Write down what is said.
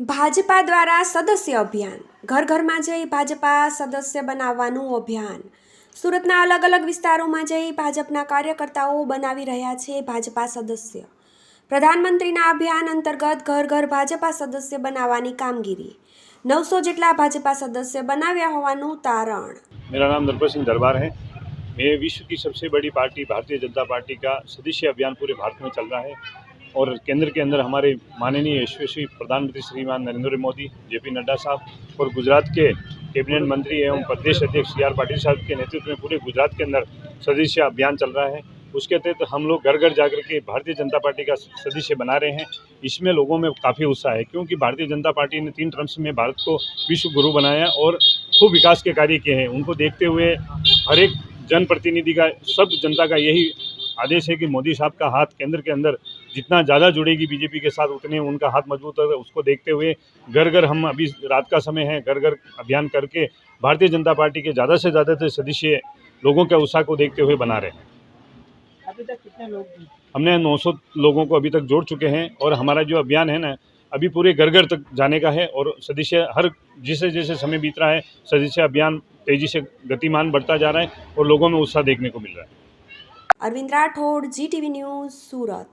ભાજપા દ્વારા સદસ્ય અભિયાન ઘર ઘરમાં જઈ ભાજપા સદસ્ય બનાવવાનું અભિયાન સુરતના અલગ અલગ વિસ્તારોમાં જઈ ભાજપના કાર્યકર્તાઓ બનાવી રહ્યા છે ભાજપા સદસ્ય પ્રધાનમંત્રીના અભિયાન અંતર્ગત ઘર ઘર ભાજપા સદસ્ય બનાવવાની કામગીરી નવસો જેટલા ભાજપા સદસ્ય બનાવ્યા હોવાનું તારણ मेरा नाम नरपत सिंह दरबार है मैं विश्व की सबसे बड़ी पार्टी भारतीय जनता पार्टी का सदस्य अभियान पूरे भारत में चल रहा है और केंद्र के अंदर हमारे माननीय यशस्वी प्रधानमंत्री श्रीमान नरेंद्र मोदी, जेपी नड्डा साहब और गुजरात के कैबिनेट मंत्री एवं प्रदेश अध्यक्ष सी आर पाटिल साहब के नेतृत्व में पूरे गुजरात के अंदर सदस्य अभियान चल रहा है। उसके तहत तो हम लोग घर घर जाकर के भारतीय जनता पार्टी का सदस्य बना रहे हैं। इसमें लोगों में काफ़ी उत्साह है, क्योंकि भारतीय जनता पार्टी ने तीन टर्म्स में भारत को विश्व गुरु बनाया और खूब विकास के कार्य किए हैं। उनको देखते हुए हर एक जनप्रतिनिधि का, सब जनता का यही आदेश है कि मोदी साहब का हाथ केंद्र के अंदर जितना ज़्यादा जुड़ेगी बीजेपी के साथ उतने उनका हाथ मज़बूत होगा। उसको देखते हुए घर घर हम अभी रात का समय है घर घर अभियान करके भारतीय जनता पार्टी के ज़्यादा से ज़्यादा सदस्य लोगों के उत्साह को देखते हुए बना रहे हैं। अभी तक कितने लोग हमने 900 लोगों को अभी तक जोड़ चुके हैं और हमारा जो अभियान है ना अभी पूरे घर घर तक जाने का है और सदस्य हर जैसे जैसे समय बीत रहा है सदस्य अभियान तेज़ी से गतिमान बढ़ता जा रहा है और लोगों में उत्साह देखने को मिल रहा है। Arvind Rathod ji TV news Surat.